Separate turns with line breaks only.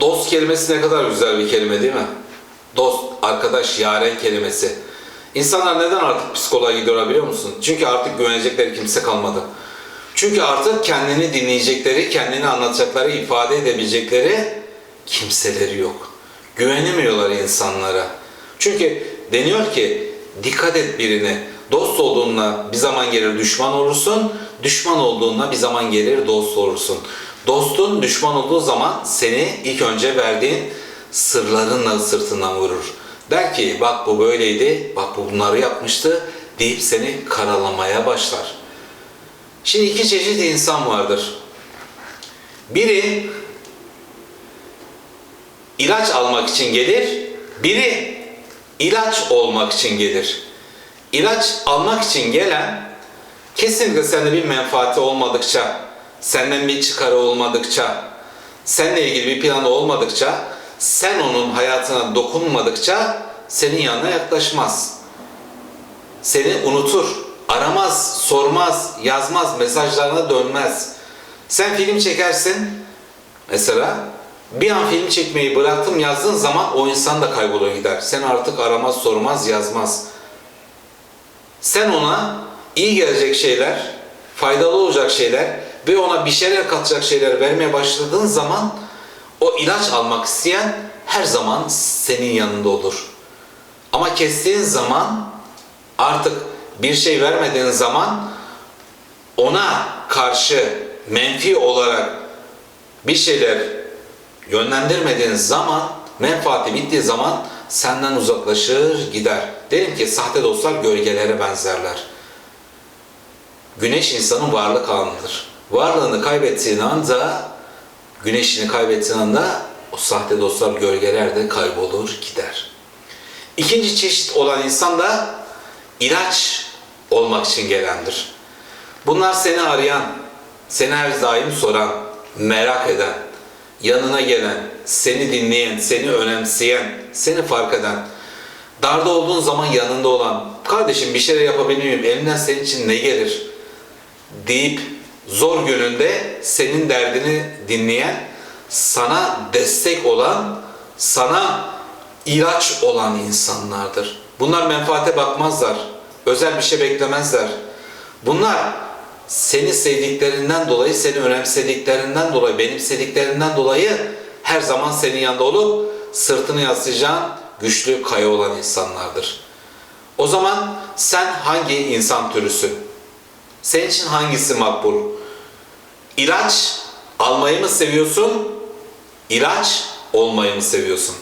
Dost kelimesi ne kadar güzel bir kelime değil mi? Dost, arkadaş, yaren kelimesi. İnsanlar neden artık psikoloğa gidiyorlar biliyor musun? Çünkü artık güvenecekleri kimse kalmadı. Çünkü artık kendini dinleyecekleri, kendini anlatacakları, ifade edebilecekleri kimseleri yok. Güvenemiyorlar insanlara. Çünkü deniyor ki dikkat et birine. Dost olduğunda bir zaman gelir düşman olursun. Düşman olduğunda bir zaman gelir dost olursun. Dostun düşman olduğu zaman seni ilk önce verdiğin sırlarınla sırtından vurur. Der ki bak bu böyleydi, bak bu bunları yapmıştı deyip seni karalamaya başlar. Şimdi iki çeşit insan vardır. Biri ilaç almak için gelir, biri ilaç olmak için gelir. İlaç almak için gelen kesinlikle sende bir menfaati olmadıkça, senden bir çıkarı olmadıkça, seninle ilgili bir planı olmadıkça, sen onun hayatına dokunmadıkça senin yanına yaklaşmaz. Seni unutur, aramaz, sormaz, yazmaz, mesajlarına dönmez. Sen film çekersin, mesela bir an film çekmeyi bıraktım yazdığın zaman o insan da kayboluyor gider. Sen artık aramaz, sormaz, yazmaz. Sen ona iyi gelecek şeyler, faydalı olacak şeyler ve ona bir şeyler katacak şeyler vermeye başladığın zaman o ilaç almak isteyen her zaman senin yanında olur. Ama kestiğin zaman artık bir şey vermediğin zaman ona karşı menfi olarak bir şeyler yönlendirmediğin zaman menfaati bittiği zaman senden uzaklaşır gider. Derim ki sahte dostlar gölgelere benzerler. Güneş insanın varlık anıdır. Varlığını kaybettiğin anda, güneşini kaybettiğin anda o sahte dostlar gölgeler de kaybolur gider. İkinci çeşit olan insan da ilaç olmak için gelendir. Bunlar seni arayan, seni her daim soran, merak eden, yanına gelen, seni dinleyen, seni önemseyen, seni fark eden, darda olduğun zaman yanında olan, kardeşim bir şeyler yapabilir miyim, elimden senin için ne gelir deyip zor gününde senin derdini dinleyen, sana destek olan, sana ilaç olan insanlardır. Bunlar menfaate bakmazlar, özel bir şey beklemezler. Bunlar seni sevdiklerinden dolayı, seni önemsediklerinden dolayı, benimsediklerinden dolayı her zaman senin yanında olup sırtını yaslayacağın güçlü kaya olan insanlardır. O zaman sen hangi insan türüsün? Senin için hangisi makbul? İlaç almayı mı seviyorsun? İlaç olmayı mı seviyorsun?